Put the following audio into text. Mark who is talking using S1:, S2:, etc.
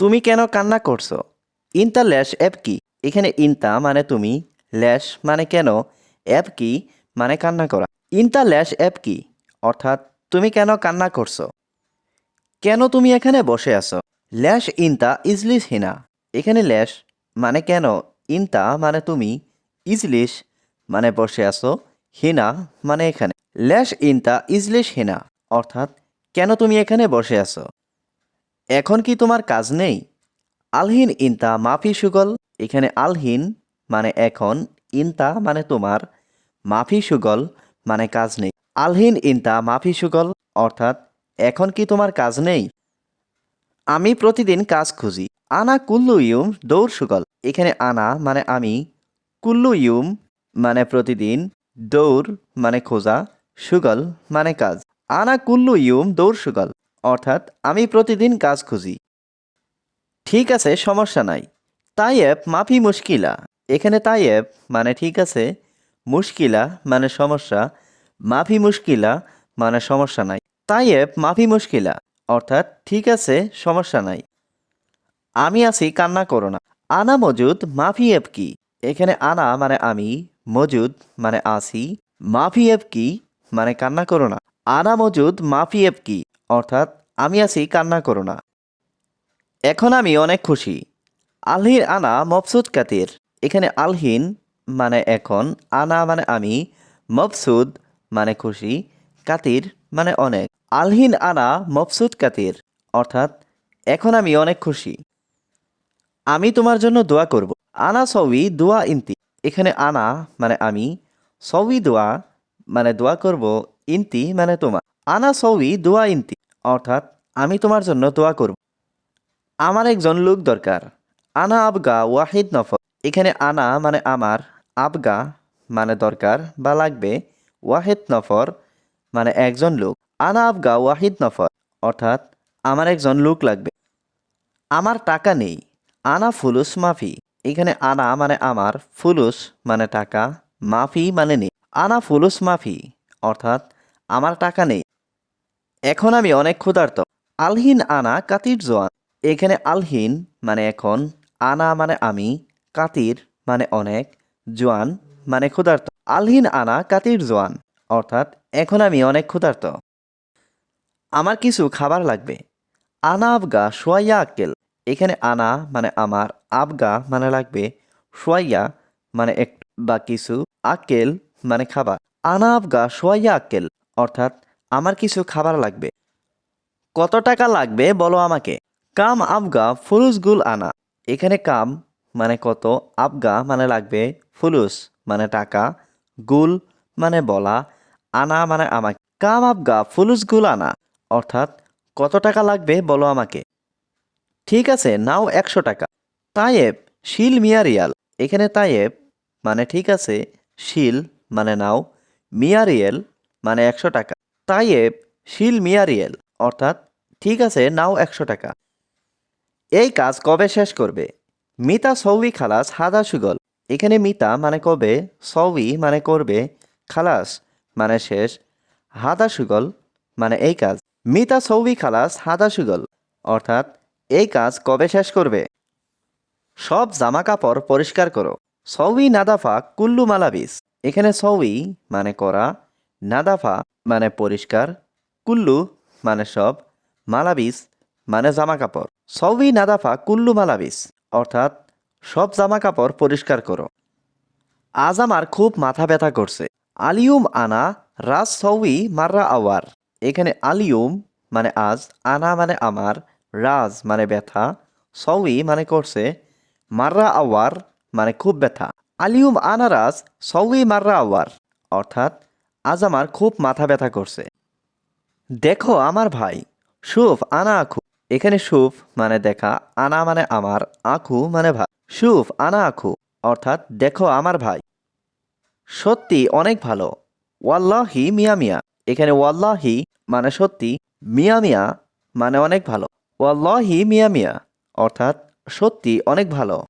S1: তুমি কেন কান্না করছ? ইনতা ল্যাশ অ্যাপ কি? এখানে ইনতা মানে তুমি, ল্যাশ মানে কেন? অ্যাপ কি মানে কান্না করা। ইনতা ল্যাশ অ্যাপ কি? অর্থাৎ তুমি কেন কান্না করছ? কেন তুমি এখানে বসে আছো? ল্যাশ ইনতা ইজলিস হিনা। এখানে ল্যাশ মানে কেন? ইনতা মানে তুমি, ইজলিস মানে বসে আছো, হিনা মানে এখানে। ল্যাশ ইনতা ইজলিস হিনা। অর্থাৎ কেন তুমি এখানে বসে আছো? এখন কি তোমার কাজ নেই? আলহিন, ইনতা, মাফি, সুগল। এখানে আলহিন মানে এখন, ইনতা মানে তোমার, মাফি, সুগল মানে কাজ নেই। আলহিন, ইনতা, মাফি, সুগল, অর্থাৎ এখন কি তোমার কাজ নেই? আমি প্রতিদিন কাজ খুঁজি। আনা কুল্লু ইউম, দৌড়, সুগল। এখানে আনা মানে আমি, কুল্লু ইউম মানে প্রতিদিন, দৌড় মানে খোঁজা, সুগল মানে কাজ। আনা কুল্লু ইউম, দৌড়, সুগল। অর্থাৎ আমি প্রতিদিন কাজ খুঁজি। ঠিক আছে, সমস্যা নাই। তাইয়েব মাফি মুশকিলা। এখানে তাইয়েব মানে ঠিক আছে, মুশকিলা মানে সমস্যা, মাফি মুশকিলা মানে সমস্যা নাই। তাইয়েব মাফি মুশকিলা, অর্থাৎ ঠিক আছে, সমস্যা নাই। আমি আছি, কান্না করো না। আনা মজুদ, মাফি এব কি? এখানে আনা মানে আমি, মজুদ মানে আসি, মাফি এব কি? মানে কান্না করো না। আনা মজুদ, মাফি এব কি? অর্থাৎ আমি আছি, কান্না করো না। এখন আমি অনেক খুশি। আলহির আনা মফসুদ কাতির। এখানে আলহিন মানে এখন, আনা মানে আমি, মফসুদ মানে খুশি, কাতির মানে অনেক। আলহিন আনা মফসুদ কাতির, অর্থাৎ এখন আমি অনেক খুশি। আমি তোমার জন্য দোয়া করব। আনা সবই দোয়া ইন্তি। এখানে আনা মানে আমি সবই দোয়া মানে দোয়া করব, ইন্তি মানে তোমার। আনা সবই দোয়া ইন্তি। অর্থাৎ আমি তোমার জন্য দোয়া করব। আমার একজন লোক দরকার। আনা আবগা ওয়াহিদ নফর এখানে আনা মানে আমার, আবগা মানে দরকার বা লাগবে, ওয়াহিদ নফর মানে একজন লোক। আনা আবগা ওয়াহিদ নফর অর্থাৎ আমার একজন লোক লাগবে। আমার টাকা নেই, আনা ফুলুস মাফি। এখানে আনা মানে আমার, ফুলুস মানে টাকা, মাফি মানে নেই। আনা ফুলুস মাফি, অর্থাৎ আমার টাকা নেই। এখন আমি অনেক ক্ষুধার্ত। আলহিন আনা কাতির জোয়ান। এখানে আলহিন মানে এখন, আনা মানে আমি, কাতির মানে অনেক, জোয়ান মানে ক্ষুধার্ত। আলহিন আনা কাতির জোয়ান, অর্থাৎ এখন আমি অনেক ক্ষুধার্ত। আমার কিছু খাবার লাগবে। আনা আবগা সোয়াইয়া আক্কেল। এখানে আনা মানে আমার, আবগা মানে লাগবে, সোয়াইয়া মানে একটু বা কিছু, আক্কেল মানে খাবার। আনা আবগা সোয়াইয়া আক্কেল, অর্থাৎ আমার কিছু খাবার লাগবে। কত টাকা লাগবে বলো আমাকে? কাম আবগা ফুলুস গুল আনা। এখানে কাম মানে কত, আবগা মানে লাগবে ফুলুস মানে টাকা, গুল মানে বলা, আনা মানে আমাকে। কাম আবগা ফুলুস গুল আনা। অর্থাৎ কত টাকা লাগবে বলো আমাকে? ঠিক আছে, নাও একশো টাকা। তায়েব শিল মিয়া রিয়াল। এখানে তায়েব মানে ঠিক আছে, শিল মানে নাও। মিয়া রিয়েল মানে একশো টাকা। তায়েব শিল মিয়ারিয়েল অর্থাৎ, ঠিক আছে, নাও একশো টাকা। এই কাজ কবে শেষ করবে? মিতা সৌবি খালাস হাদা সুগল। এখানে মিতা মানে কবে? সৌবি মানে করবে। খালাস মানে শেষ। হাদা সুগল মানে এই কাজ। মিতা সৌবি খালাস হাদা সুগল। অর্থাৎ, এই কাজ কবে শেষ করবে? সব জামা কাপড় পরিষ্কার করো। সৌই নাদাফা কুল্লু মালাবিস। এখানে সৌই মানে করা নাদাফা মানে পরিষ্কার, কুল্লু মানে সব, মালাবিস মানে জামা কাপড় সবই নাদাফা কুল্লু মালাবিস, অর্থাৎ সব জামা কাপড় পরিষ্কার করো। আজ আমার খুব মাথা ব্যথা করছে। আলিউম আনা রাজ সৌই মাররা আওয়ার। এখানে আলিউম মানে আজ, আনা মানে আমার, রাজ মানে ব্যথা সৌই মানে করছে, মাররা আওয়ার মানে খুব ব্যথা। আলিউম আনা রাজ সৌই মাররা আওয়ার, অর্থাৎ আজ আমার খুব মাথা ব্যথা করছে। দেখো আমার ভাই। সুফ আনা আখু। এখানে সুফ মানে দেখা, আনা মানে আমার, আখু মানে ভাই। সুফ আনা আখু, অর্থাৎ দেখো আমার ভাই। সত্যি অনেক ভালো। ওয়াল্লাহি মিয়া মিয়া। এখানে ওয়াল্লাহি মানে সত্যি, মিয়া মিয়া মানে অনেক ভালো। ওয়াল্লাহি মিয়া মিয়া, অর্থাৎ সত্যি অনেক ভালো।